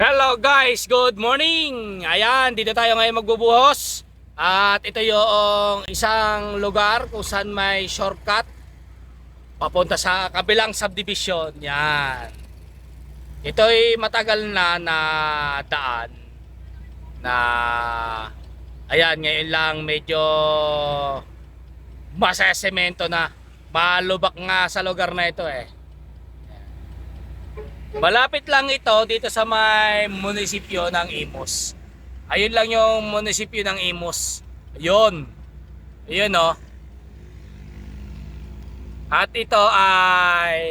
Hello guys, good morning! Ayan, dito tayo ngayon magbubuhos. At ito yung isang lugar kung saan may shortcut papunta sa kabilang subdivision. Yan. Ito'y matagal na na daan na ayan, ngayon lang medyo masesemento na. Malubak nga sa lugar na ito eh. Malapit lang ito dito sa may munisipyo ng Imus. Ayun lang yung munisipyo ng Imus. Ayun. Ayun oh. At ito ay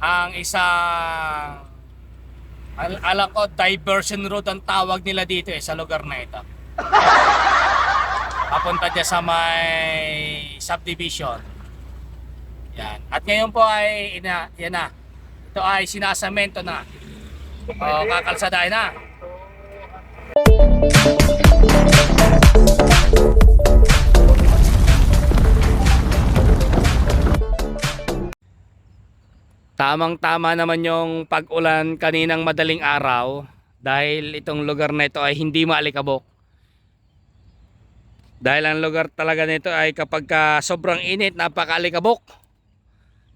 ang isang al alam diversion road ang tawag nila dito eh sa lugar na ito. Papunta dyan sa may subdivision. Yan. At ngayon po ay ina, yan na. Ito ay sinasamento na. O, kakalsadahin na. Tamang-tama naman yung pag-ulan kaninang madaling araw dahil itong lugar na ito ay hindi maalikabok. Dahil ang lugar talaga nito ay kapag ka sobrang init, napakaalikabok.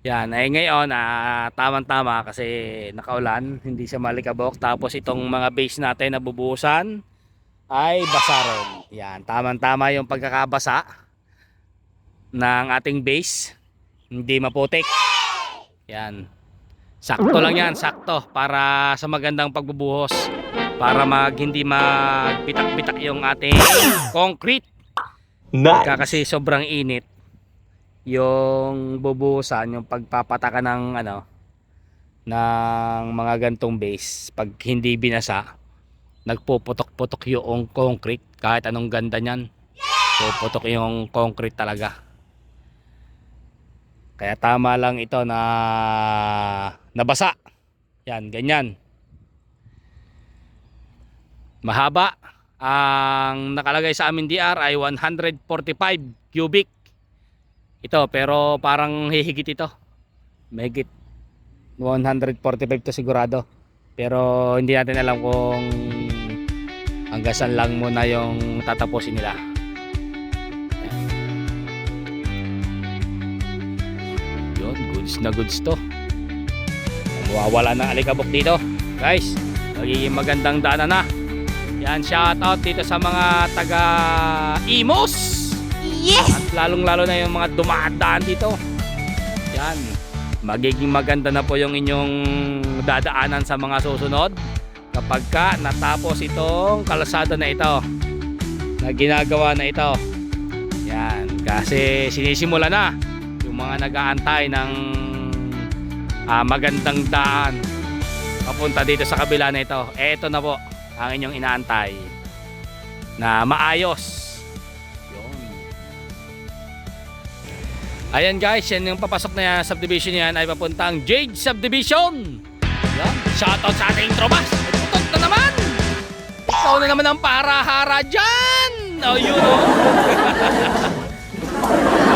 Yan, ay ngayon, ah, tamang-tama kasi nakaulan, hindi siya malikabok. Tapos itong mga base natin na bubuhusan ay basa rin. Yan, tamang-tama yung pagkakabasa ng ating base. Hindi maputik. Yan. Sakto lang yan, sakto para sa magandang pagbubuhos. Para mag hindi magbitak-bitak yung ating concrete. Nice. Kasi sobrang init yung bubuhusan, yung pagpapataka ng ano ng mga gantong base pag hindi binasa nagpuputok-putok yung concrete kahit anong ganda niyan puputok yung concrete talaga. Kaya tama lang ito na nabasa. Yan ganyan. Mahaba ang nakalagay sa amin DR ay 145 cubic ito pero parang hihigit ito. Mahigit. 145 to sigurado. Pero hindi natin alam kung hanggang saan lang muna yung tatapusin nila. Yun goods na goods to. Mawawala na alikabok dito. Guys magiging magandang daanan na. Yan shout out dito sa mga taga Imos Yes! at lalong lalo na yung mga dumadaan dito. Yan. Magiging maganda na po yung inyong dadaanan sa mga susunod kapag ka natapos itong kalsada na ito na ginagawa na ito. Yan. Kasi sinisimula na yung mga nag-aantay ng ah, magandang daan papunta dito sa kabila na ito. Eto na po ang inyong inaantay na maayos. Ayan guys, yan yung papasok na yan, subdivision yan ay papuntang Jade Subdivision. Yan. Shoutout sa ating trobas. Tutok na naman. Ikaw na naman ang para-hara dyan. Oh, yun oh.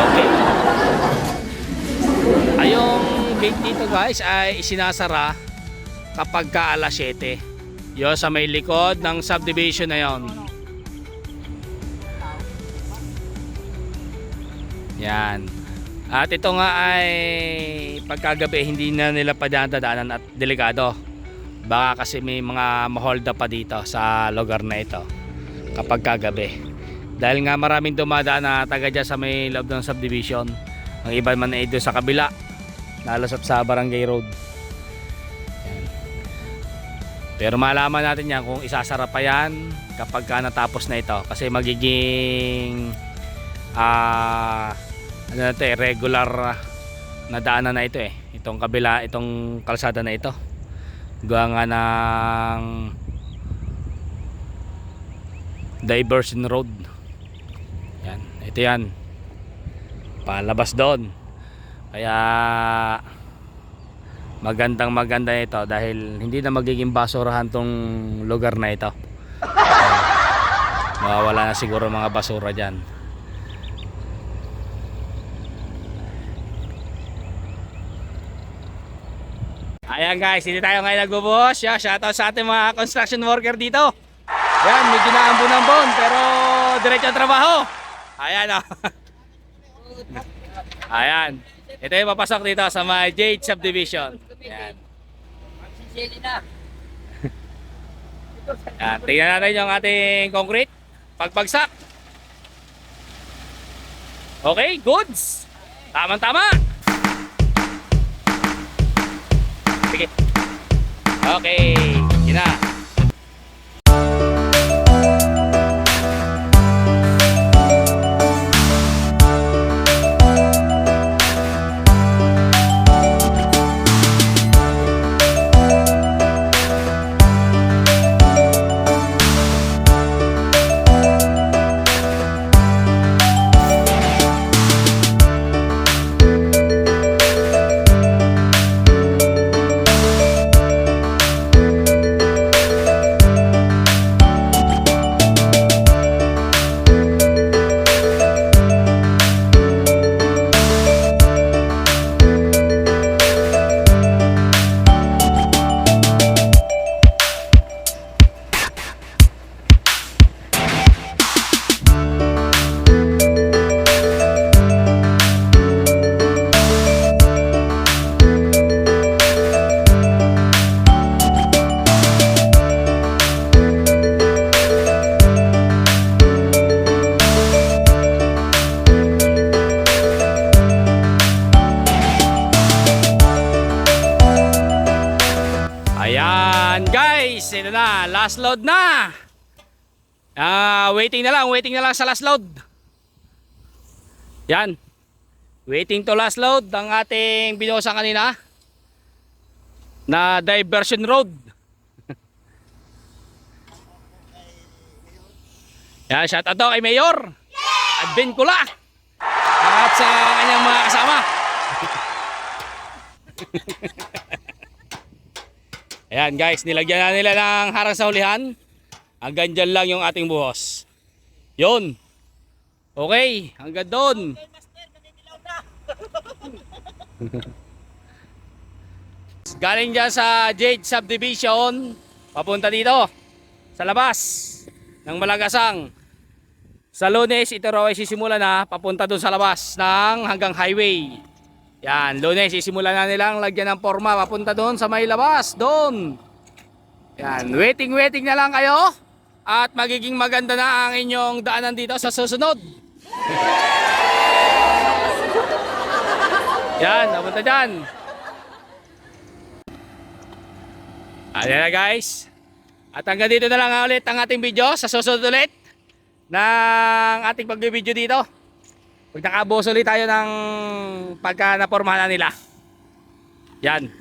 okay. Ayong gate dito guys ay isinasara kapag ka alas 7. Yun sa may likod ng subdivision na yon. Yan. At ito nga ay pagkagabi hindi na nila padadaanan at delikado. Baka kasi may mga mahold up pa dito sa lugar na ito kapag kagabi. Dahil nga maraming dumadaan na taga dyan sa may loob ng subdivision. Ang iba man ay doon sa kabila. Nalasap sa barangay road. Pero malaman natin yan kung isasara pa yan kapag ka natapos na ito. Kasi magiging ah ano na eh, regular ah, na daanan na ito eh. Itong kabila, itong kalsada na ito. Gawa nga ng diversion road. Yan, ito yan. Palabas doon. Kaya magandang maganda ito dahil hindi na magiging basurahan tong lugar na ito. Mawawala na siguro mga basura dyan. Ayan guys, hindi tayo ngayon nagbubuhos. Yeah, shoutout sa ating mga construction worker dito. Yan, medyo naambon-ambon pero diretso ang trabaho. Ayan oh. Ayan. Ito yung papasok dito sa mga Jade Subdivision. Ayan. Ayan. Tingnan natin yung ating concrete. Pagpagsak. Okay, goods. Tama-tama. Okay, ito na, last load na. Ah, waiting na lang, waiting na lang sa last load. Yan. Waiting to last load ang ating binuhusan kanina na diversion road. Yan, shout out to kay Mayor. At Ben Kula. At sa kanyang mga kasama. Ayan guys, nilagyan na nila ng harang sa hulihan. Hanggang dyan lang yung ating buhos. Yun. Okay, hanggang doon. Galing dyan sa Jade Subdivision, papunta dito, sa labas ng Malagasang. Sa lunes, ito raw ay sisimula na papunta doon sa labas ng hanggang highway. Yan, lunes, isimulan na nilang lagyan ng forma papunta doon sa may labas, doon. Yan, waiting, waiting na lang kayo. At magiging maganda na ang inyong daanan dito sa susunod. Yan, napunta dyan. Ayan na guys. At hanggang dito na lang ulit ang ating video sa susunod ulit ng ating pag-video dito. Pag nakabuhos ulit tayo ng pagka napormahan na nila. Yan.